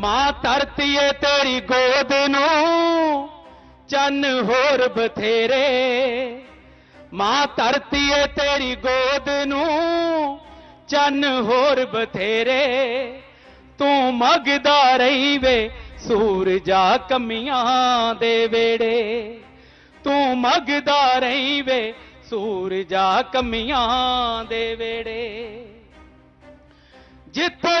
ਮਾਂ ਧਰਤੀ ਏ ਤੇਰੀ ਗੋਦ ਨੂੰ, ਚੰਨ ਹੋਰ ਬਥੇਰੇ। ਮਾਂ ਧਰਤੀ ਏ ਤੇਰੀ ਗੋਦ ਨੂੰ, ਚੰਨ ਹੋਰ ਬਥੇਰੇ। ਤੂੰ ਮਗਦਾ ਰਹੀ ਵੇ ਸੂਰਜਾ ਕਮੀਆਂ ਦੇ ਵੇੜੇ। ਤੂੰ ਮਗਦਾ ਰਹੀ ਵੇ ਸੂਰਜਾ ਕਮੀਆਂ ਦੇ ਵੇੜੇ। ਜਿੱਥੇ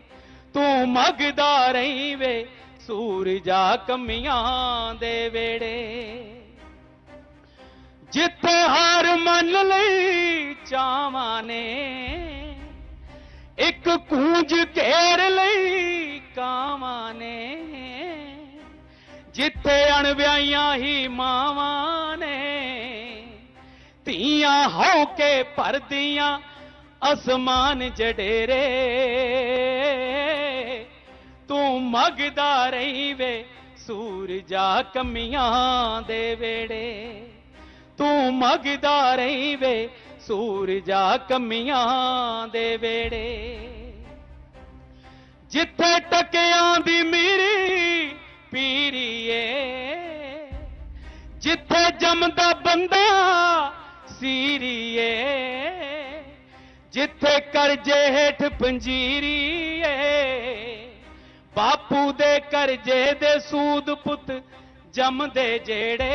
ਤੂੰ ਮਗਦਾ ਰਹੀ ਵੇ ਸੂਰਜਾ ਕਮੀਆਂ ਦੇ ਵੇੜੇ। ਜਿੱਥੇ ਹਾਰ ਮੰਨ ਲਈ ਚਾਵਾਂ ਨੇ, ਇੱਕ ਕੂੰਜ ਘੇਰ ਲਈ ਕਾਵਾਂ ਨੇ। ਜਿੱਥੇ ਅਣਵਿਆਈਆਂ ਹੀ ਮਾਵਾਂ ਨੇ, ਧੀਆਂ ਹੋ ਕੇ ਭਰਦੀਆਂ ਅਸਮਾਨ ਜਡੇਰੇ। ਮਗਦਾ ਰਹੀ ਵੇ ਸੂਰਜਾ ਕਮੀਆਂ ਦੇ ਵੇੜੇ। ਤੂੰ ਮਗਦਾ ਰਹੀ ਵੇ ਸੂਰਜਾ ਕਮੀਆਂ ਦੇ ਵੇੜੇ। ਜਿੱਥੇ ਟਕਿਆਂ ਦੀ ਮੀਰੀ ਪੀਰੀਏ, ਜਿੱਥੇ ਜੰਮਦਾ ਬੰਦਾ ਸੀਰੀਏ, ਜਿੱਥੇ ਕਰਜੇ ਹੇਠ ਪੰਜੀਰੀ ਬਾਪੂ ਦੇ ਕਰਜੇ ਦੇ ਸੂਦ ਪੁੱਤ ਜੰਮਦੇ ਜਿਹੜੇ।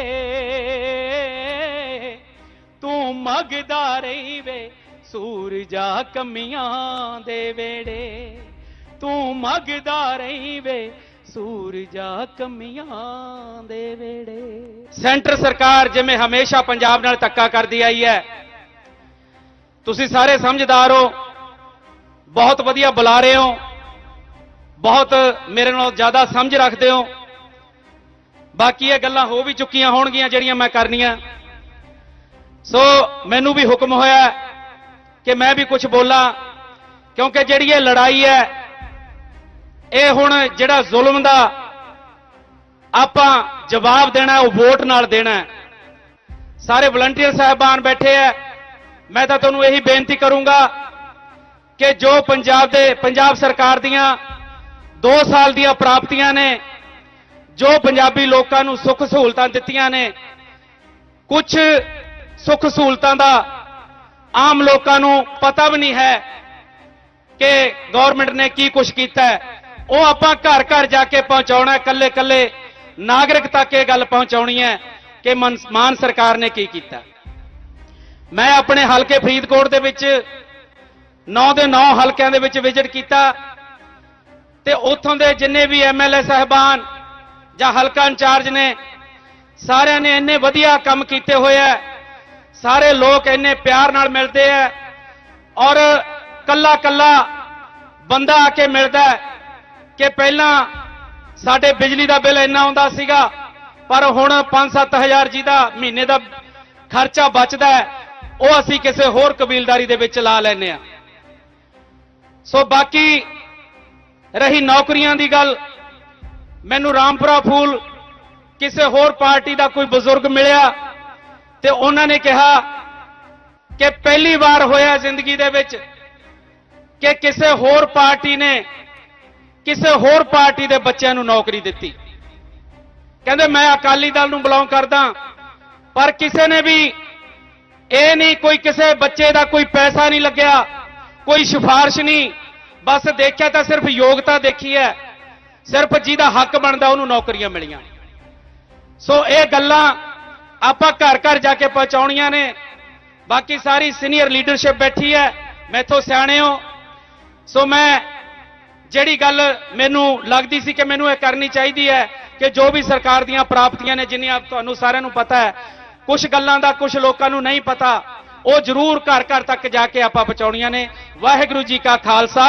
ਤੂੰ ਮਗਦਾ ਰਹੀ ਵੇ ਸੂਰਜਾ ਕਮੀਆਂ ਦੇ ਵੇੜੇ। ਤੂੰ ਮਗਦਾ ਰਹੀ ਵੇ ਸੂਰਜਾ ਕਮੀਆਂ ਦੇ ਵੇੜੇ। ਸੈਂਟਰ ਸਰਕਾਰ ਜਿਵੇਂ ਹਮੇਸ਼ਾ ਪੰਜਾਬ ਨਾਲ ਧੱਕਾ ਕਰਦੀ ਆਈ ਹੈ। ਤੁਸੀਂ ਸਾਰੇ ਸਮਝਦਾਰ ਹੋ, ਬਹੁਤ ਵਧੀਆ ਬੁਲਾ ਰਹੇ ਹੋ। ਬਹੁਤ ਮੇਰੇ ਨਾਲੋਂ ਜ਼ਿਆਦਾ ਸਮਝ ਰੱਖਦੇ ਹੋ। ਬਾਕੀ ਇਹ ਗੱਲਾਂ ਹੋ ਵੀ ਚੁੱਕੀਆਂ ਹੋਣਗੀਆਂ ਜਿਹੜੀਆਂ ਮੈਂ ਕਰਨੀਆਂ। ਸੋ ਮੈਨੂੰ ਵੀ ਹੁਕਮ ਹੋਇਆ ਕਿ ਮੈਂ ਵੀ ਕੁਝ ਬੋਲਾਂ, ਕਿਉਂਕਿ ਜਿਹੜੀ ਇਹ ਲੜਾਈ ਹੈ, ਇਹ ਹੁਣ ਜਿਹੜਾ ਜ਼ੁਲਮ ਦਾ ਆਪਾਂ ਜਵਾਬ ਦੇਣਾ ਉਹ ਵੋਟ ਨਾਲ ਦੇਣਾ ਸਾਰੇ ਵਲੰਟੀਅਰ ਸਾਹਿਬਾਨ ਬੈਠੇ ਹੈ। ਮੈਂ ਤਾਂ ਤੁਹਾਨੂੰ ਇਹੀ ਬੇਨਤੀ ਕਰੂੰਗਾ ਕਿ ਜੋ ਪੰਜਾਬ ਦੇ, ਪੰਜਾਬ ਸਰਕਾਰ ਦੀਆਂ 2 ਸਾਲ ਦੀਆਂ ਪ੍ਰਾਪਤੀਆਂ ਨੇ, ਜੋ ਪੰਜਾਬੀ ਲੋਕਾਂ ਨੂੰ ਸੁੱਖ ਸਹੂਲਤਾਂ ਦਿੱਤੀਆਂ ਨੇ। ਕੁਝ ਸੁੱਖ ਸਹੂਲਤਾਂ ਦਾ ਆਮ ਲੋਕਾਂ ਨੂੰ ਪਤਾ ਵੀ ਨਹੀਂ ਹੈ ਕਿ ਗਵਰਨਮੈਂਟ ਨੇ ਕੀ ਕੁਝ ਕੀਤਾ ਉਹ ਆਪਾਂ ਘਰ ਘਰ ਜਾ ਕੇ ਪਹੁੰਚਾਉਣਾ ਹੈ ਕੱਲੇ ਕੱਲੇ ਨਾਗਰਿਕ ਤੱਕ ਇਹ ਗੱਲ ਪਹੁੰਚਾਉਣੀ ਹੈ ਕਿ ਮਨ- ਮਾਨ ਸਰਕਾਰ ਨੇ ਕੀ ਕੀਤਾ। ਮੈਂ ਆਪਣੇ ਹਲਕੇ ਫਰੀਦਕੋਟ ਦੇ ਵਿੱਚ 9 ਦੇ 9 ਹਲਕਿਆਂ ਦੇ ਵਿੱਚ ਵਿਜ਼ਿਟ ਕੀਤਾ। ਤੇ ਉੱਥੋਂ ਦੇ ਜਿੰਨੇ ਵੀ ਐਮਐਲਏ ਸਹਿਬਾਨ ਜਾਂ ਹਲਕਾ ਇੰਚਾਰਜ ਨੇ, ਸਾਰਿਆਂ ਨੇ ਇੰਨੇ ਵਧੀਆ ਕੰਮ ਕੀਤੇ ਹੋਏ ਆ ਸਾਰੇ ਲੋਕ ਇੰਨੇ ਪਿਆਰ ਨਾਲ ਮਿਲਦੇ ਆ ਔਰ ਕੱਲਾ ਕੱਲਾ ਬੰਦਾ ਆ ਕੇ ਮਿਲਦਾ ਕਿ ਪਹਿਲਾਂ ਸਾਡੇ ਬਿਜਲੀ ਦਾ ਬਿੱਲ ਇੰਨਾ ਆਉਂਦਾ ਸੀਗਾ, ਪਰ ਹੁਣ 5-7000 ਜੀ ਦਾ ਮਹੀਨੇ ਦਾ ਖਰਚਾ ਬਚਦਾ ਉਹ ਅਸੀਂ ਕਿਸੇ ਹੋਰ ਕਬੀਲਦਾਰੀ ਦੇ ਵਿੱਚ ਲਾ ਲੈਨੇ ਆ। ਸੋ ਬਾਕੀ ਰਹੀ ਨੌਕਰੀਆਂ ਦੀ ਗੱਲ। ਮੈਨੂੰ ਰਾਮਪੁਰਾ ਫੂਲ ਕਿਸੇ ਹੋਰ ਪਾਰਟੀ ਦਾ ਕੋਈ ਬਜ਼ੁਰਗ ਮਿਲਿਆ ਤੇ ਉਹਨਾਂ ਨੇ ਕਿਹਾ ਕਿ ਪਹਿਲੀ ਵਾਰ ਹੋਇਆ ਜ਼ਿੰਦਗੀ ਦੇ ਵਿੱਚ ਕਿ ਕਿਸੇ ਹੋਰ ਪਾਰਟੀ ਨੇ ਕਿਸੇ ਹੋਰ ਪਾਰਟੀ ਦੇ ਬੱਚਿਆਂ ਨੂੰ ਨੌਕਰੀ ਦਿੱਤੀ। ਕਹਿੰਦੇ, ਮੈਂ ਅਕਾਲੀ ਦਲ ਨੂੰ ਬਿਲੋਂਗ ਕਰਦਾ, ਪਰ ਕਿਸੇ ਨੇ ਵੀ ਇਹ ਨਹੀਂ ਕੋਈ ਕਿਸੇ ਬੱਚੇ ਦਾ ਕੋਈ ਪੈਸਾ ਨਹੀਂ ਲੱਗਿਆ, ਕੋਈ ਸਿਫਾਰਿਸ਼ ਨਹੀਂ ਬਸ ਦੇਖਿਆ ਤਾਂ ਸਿਰਫ ਯੋਗਤਾ ਦੇਖੀ ਹੈ। ਸਿਰਫ ਜਿਹਦਾ ਹੱਕ ਬਣਦਾ ਉਹਨੂੰ ਨੌਕਰੀਆਂ ਮਿਲੀਆਂ। ਸੋ ਇਹ ਗੱਲਾਂ ਆਪਾਂ ਘਰ ਘਰ ਜਾ ਕੇ ਪਹੁੰਚਾਉਣੀਆਂ ਨੇ। ਬਾਕੀ ਸਾਰੀ ਸੀਨੀਅਰ ਲੀਡਰਸ਼ਿਪ ਬੈਠੀ ਹੈ। ਮੈਥੋਂ ਸਿਆਣੇ ਹੋ। ਸੋ ਮੈਂ ਜਿਹੜੀ ਗੱਲ ਮੈਨੂੰ ਲੱਗਦੀ ਸੀ ਕਿ ਮੈਨੂੰ ਇਹ ਕਰਨੀ ਚਾਹੀਦੀ ਹੈ ਕਿ ਜੋ ਵੀ ਸਰਕਾਰ ਦੀਆਂ ਪ੍ਰਾਪਤੀਆਂ ਨੇ, ਜਿੰਨੀਆਂ ਤੁਹਾਨੂੰ ਸਾਰਿਆਂ ਨੂੰ ਪਤਾ ਹੈ ਕੁਝ ਗੱਲਾਂ ਦਾ ਕੁਝ ਲੋਕਾਂ ਨੂੰ ਨਹੀਂ ਪਤਾ। ਉਹ ਜ਼ਰੂਰ ਘਰ ਘਰ ਤੱਕ ਜਾ ਕੇ ਆਪਾਂ ਪਹੁੰਚਾਉਣੀਆਂ ਨੇ। ਵਾਹਿਗੁਰੂ ਜੀ ਕਾ ਖਾਲਸਾ,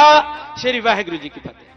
ਸ੍ਰੀ ਵਾਹਿਗੁਰੂ ਜੀ ਕੀ ਫਤਿਹ।